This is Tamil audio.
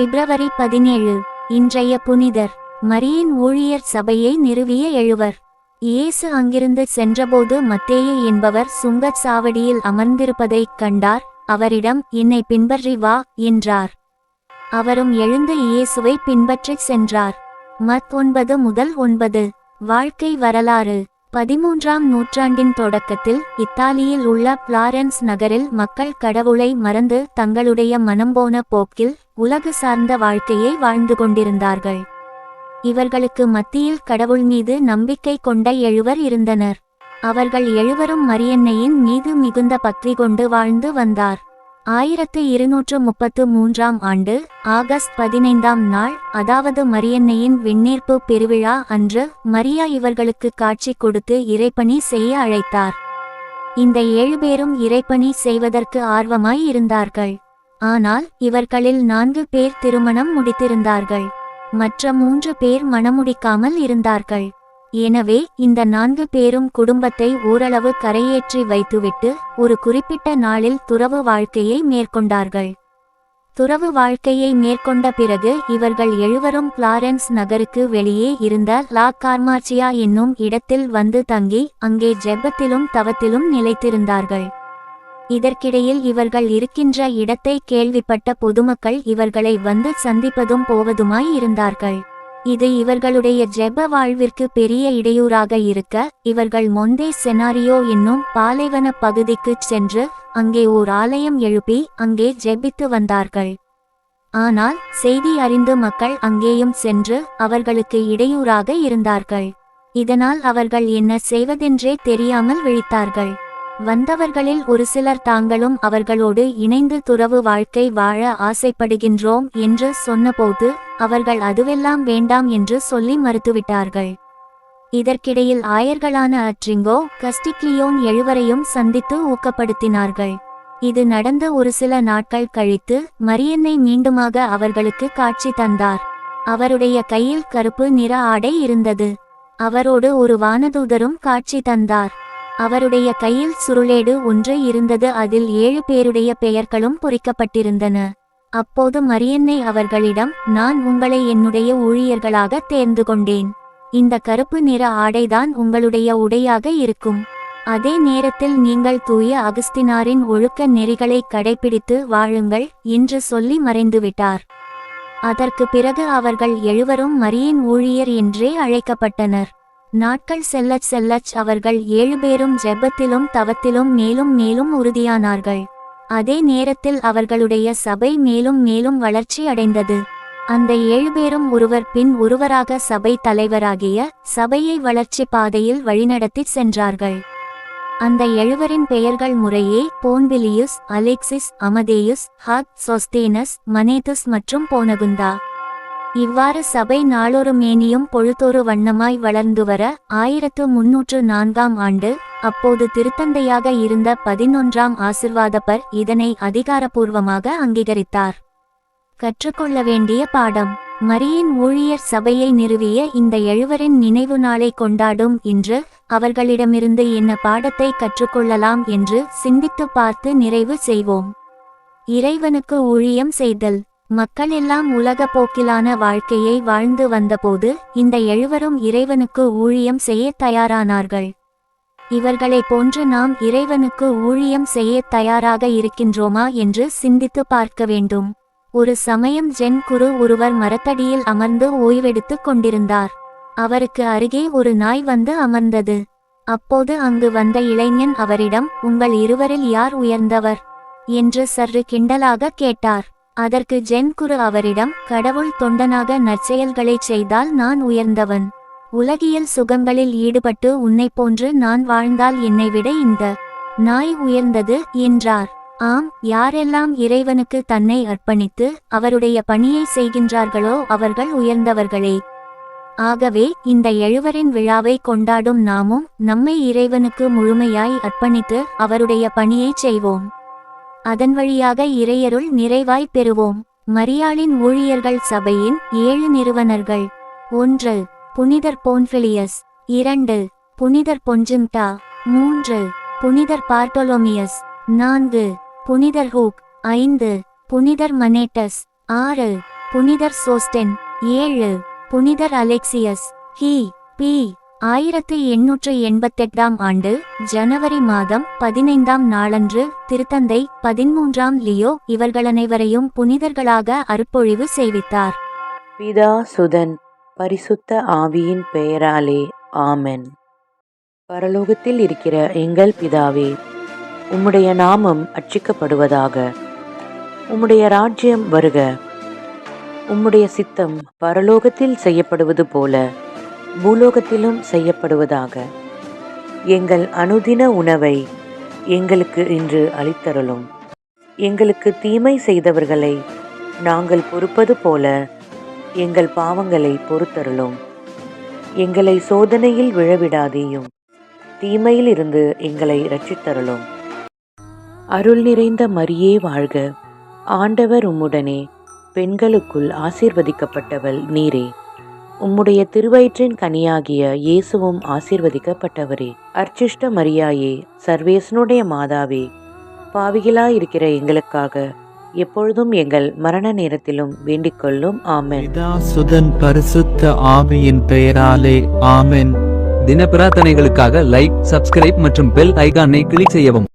பிப்ரவரி பதினேழு இன்றைய புனிதர் மரியின் ஊழியர் சபையை நிறுவிய எழுவர். இயேசு அங்கிருந்து சென்றபோது மத்தேயு என்பவர் சுங்கச் சாவடியில் அமர்ந்திருப்பதைக் கண்டார் அவரிடம் என்னை பின்பற்றி வா என்றார். அவரும் எழுந்து இயேசுவை பின்பற்றிச் சென்றார். மத் ஒன்பது முதல் ஒன்பது வாழ்க்கை வரலாறு பதிமூன்றாம் நூற்றாண்டின் தொடக்கத்தில் இத்தாலியில் உள்ள பிளாரன்ஸ் நகரில் மக்கள் கடவுளை மறந்து தங்களுடைய மனம்போன போக்கில் உலகு சார்ந்த வாழ்க்கையை வாழ்ந்து கொண்டிருந்தார்கள். இவர்களுக்கு மத்தியில் கடவுள் மீது நம்பிக்கை கொண்ட எழுவர் இருந்தனர். அவர்கள் எழுவரும் மரியன்னையின் மீது மிகுந்த பக்தி கொண்டு வாழ்ந்து வந்தார். ஆயிரத்து இருநூற்று முப்பத்து மூன்றாம் ஆண்டு ஆகஸ்ட் பதினைந்தாம் நாள் அதாவது மரியன்னையின் விண்ணேற்பு பெருவிழா அன்று மரியா இவர்களுக்கு காட்சி கொடுத்து இறைப்பணி செய்ய அழைத்தார். இந்த ஏழு பேரும் இறைப்பணி செய்வதற்கு ஆர்வமாய் இருந்தார்கள். ஆனால் இவர்களில் நான்கு பேர் திருமணம் முடித்திருந்தார்கள். மற்ற மூன்று பேர் மணமுடிக்காமல் இருந்தார்கள். எனவே இந்த நான்கு பேரும் குடும்பத்தை ஓரளவு கரையேற்றி வைத்துவிட்டு ஒரு குறிப்பிட்ட நாளில் துறவு வாழ்க்கையை மேற்கொண்டார்கள். துறவு வாழ்க்கையை மேற்கொண்ட பிறகு இவர்கள் எழுவரும் பிளாரன்ஸ் நகருக்கு வெளியே இருந்த லா கார்மார்ச்சியா என்னும் இடத்தில் வந்து தங்கி அங்கே ஜெபத்திலும் தவத்திலும் நிலைத்திருந்தார்கள். இதற்கிடையில் இவர்கள் இருக்கின்ற இடத்தை கேள்விப்பட்ட பொதுமக்கள் இவர்களை வந்து சந்திப்பதும் போவதுமாய் இருந்தார்கள். இது இவர்களுடைய ஜெப வாழ்விற்கு பெரிய இடையூறாக இருக்க இவர்கள் மொந்தே செனாரியோ என்னும் பாலைவன பகுதிக்குச் சென்று அங்கே ஓர் ஆலயம் எழுப்பி அங்கே ஜெபித்து வந்தார்கள். ஆனால் செய்தி அறிந்து மக்கள் அங்கேயும் சென்று அவர்களுக்கு இடையூறாக இருந்தார்கள். இதனால் அவர்கள் என்ன செய்வதென்றே தெரியாமல் விழித்தார்கள். வந்தவர்களில் ஒரு சிலர் தாங்களும் அவர்களோடு இணைந்து துறவு வாழ்க்கை வாழ ஆசைப்படுகின்றோம் என்று சொன்னபோது அவர்கள் அதுவெல்லாம் வேண்டாம் என்று சொல்லி மறுத்துவிட்டார்கள். இதற்கிடையில் ஆயர்களான அட்ரிங்கோ கஸ்டிக்லியோன் எழுவரையும் சந்தித்து ஊக்கப்படுத்தினார்கள். இது நடந்த ஒரு சில நாட்கள் கழித்து மரியன்னை மீண்டுமாக அவர்களுக்கு காட்சி தந்தார். அவருடைய கையில் கருப்பு நிற ஆடை இருந்தது. அவரோடு ஒரு வானதூதரும் காட்சி தந்தார். அவருடைய கையில் சுருளேடு ஒன்று இருந்தது. அதில் ஏழு பேருடைய பெயர்களும் பொறிக்கப்பட்டிருந்தன. அப்போது மரியன்னை அவர்களிடம் நான் உங்களை என்னுடைய ஊழியர்களாக தேர்ந்து கொண்டேன். இந்த கருப்பு நிற ஆடைதான் உங்களுடைய உடையாக இருக்கும். அதே நேரத்தில் நீங்கள் தூய அகஸ்தினாரின் ஒழுக்க நெறிகளை கடைபிடித்து வாழுங்கள் என்று சொல்லி மறைந்துவிட்டார். அதற்கு பிறகு அவர்கள் எழுவரும் மரியின் ஊழியர் என்றே அழைக்கப்பட்டனர். நாட்கள் செல்லச் செல்லச் அவர்கள் ஏழு பேரும் ஜெபத்திலும் தவத்திலும் மேலும் மேலும் உறுதியானார்கள். அதே நேரத்தில் அவர்களுடைய சபை மேலும் மேலும் வளர்ச்சி அடைந்தது. அந்த ஏழு பேரும் ஒருவர் பின் ஒருவராக சபை தலைவராகிய சபையை வளர்ச்சி பாதையில் வழிநடத்தி சென்றார்கள். அந்த எழுவரின் பெயர்கள் முறையே போன்பிலியுஸ் அலெக்சிஸ் அமதேயுஸ் ஹாக் சொஸ்தேனஸ் மனேதுஸ் மற்றும் போனகுந்தா. இவ்வாறு சபை நாளொரு மேனியும் பொழுதொரு வண்ணமாய் வளர்ந்து வர ஆயிரத்து முன்னூற்று நான்காம் ஆண்டு அப்போது திருத்தந்தையாக இருந்த பதினொன்றாம் ஆசிர்வாதப்பர் இதனை அதிகாரபூர்வமாக அங்கீகரித்தார். கற்றுக்கொள்ள வேண்டிய பாடம் மரியின் ஊழியர் சபையை நிறுவிய இந்த எழுவரின் நினைவு நாளை கொண்டாடும் இன்று அவர்களிடமிருந்து என்ன பாடத்தை கற்றுக்கொள்ளலாம் என்று சிந்தித்து பார்த்து நிறைவு செய்வோம். இறைவனுக்கு ஊழியம் செய்தல். மக்கள் எல்லாம் உலக போக்கிலான வாழ்க்கையை வாழ்ந்து வந்தபோது இந்த எழுவரும் இறைவனுக்கு ஊழியம் செய்ய தயாரானார்கள். இவர்களைப் போன்று நாம் இறைவனுக்கு ஊழியம் செய்ய தயாராக இருக்கின்றோமா என்று சிந்தித்து பார்க்க வேண்டும். ஒரு சமயம் ஜென் குரு ஒருவர் மரத்தடியில் அமர்ந்து ஓய்வெடுத்துக் கொண்டிருந்தார். அவருக்கு அருகே ஒரு நாய் வந்து அமர்ந்தது. அப்போது அங்கு வந்த இளைஞன் அவரிடம் உங்கள் இருவரில் யார் உயர்ந்தவர்? என்று சற்று கிண்டலாக கேட்டார். அதற்கு ஜென் குரு அவரிடம் கடவுள் தொண்டனாக நற்செயல்களை செய்தால் நான் உயர்ந்தவன். உலகியல் சுகங்களில் ஈடுபட்டு உன்னைப் போன்று நான் வாழ்ந்தால் என்னை விட இந்த நாய் உயர்ந்தது என்றார். ஆம் யாரெல்லாம் இறைவனுக்கு தன்னை அர்ப்பணித்து அவருடைய பணியை செய்கின்றார்களோ அவர்கள் உயர்ந்தவர்களே. ஆகவே இந்த எழுவரின் விழாவை கொண்டாடும் நாமும் நம்மை இறைவனுக்கு முழுமையாய் அர்ப்பணித்து அவருடைய பணியைச் செய்வோம். அதன் வழியாக இறையருள் நிறைவாய் பெறுவோம். மரியாளின் ஊழியர்கள் சபையின் ஏழு நிறுவனர்கள். ஒன்று புனிதர் போன்ஃபிலியஸ் இரண்டு புனிதர் பொஞ்சிம்டா. மூன்று புனிதர் பார்டோலோமியஸ் நான்கு புனிதர் ஹூக். ஐந்து புனிதர் மனேட்டஸ். ஆறு புனிதர் சோஸ்டென். ஏழு புனிதர் அலெக்சியஸ். He B. ஆயிரத்து எண்ணூற்று எண்பத்தெட்டாம் ஆண்டு ஜனவரி மாதம் பதினைந்தாம் நாளன்று திருத்தந்தை பதிமூன்றாம் லியோ இவர்களனைவரையும் புனிதர்களாக அருப்பொழிவு செய்வித்தார். பிதா சுதன் பரிசுத்த ஆவியின் பெயராலே ஆமென். பரலோகத்தில் இருக்கிற எங்கள் பிதாவே உம்முடைய நாமம் அச்சிக்கப்படுவதாக உம்முடைய ராஜ்யம் வருக. உம்முடைய சித்தம் பரலோகத்தில் செய்யப்படுவது போல பூலோகத்திலும் செய்யப்படுவதாக எங்கள் அனுதின உணவை எங்களுக்கு இன்று அளித்தருளும். எங்களுக்கு தீமை செய்தவர்களை நாங்கள் பொறுப்பது போல எங்கள் பாவங்களை பொறுத்தருளும். எங்களை சோதனையில் விழவிடாதேயும். தீமையில் இருந்து எங்களை இரட்சித்தருளும். அருள் நிறைந்த மரியே வாழ்க. ஆண்டவர் உம்முடனே பெண்களுக்குள் ஆசீர்வதிக்கப்பட்டவள் நீரே. உம்முடைய திருவயிற்றின் கனியாகிய இயேசுவும் ஆசீர்வதிக்கப்பட்டவரே. அர்ச்சிஷ்ட மரியாயே சர்வேசனுடைய மாதாவே பாவிகளாயிருக்கிற எங்களுக்காக எப்பொழுதும் எங்கள் மரண நேரத்திலும் வேண்டிக் கொள்ளும். ஆமென். சுதன் பரிசுத்த ஆவியின் பெயராலே ஆமென். தின பிரார்த்தனைகளுக்காக லைக் சப்ஸ்கிரைப் மற்றும் பெல் ஐகானை கிளிக் செய்யவும்.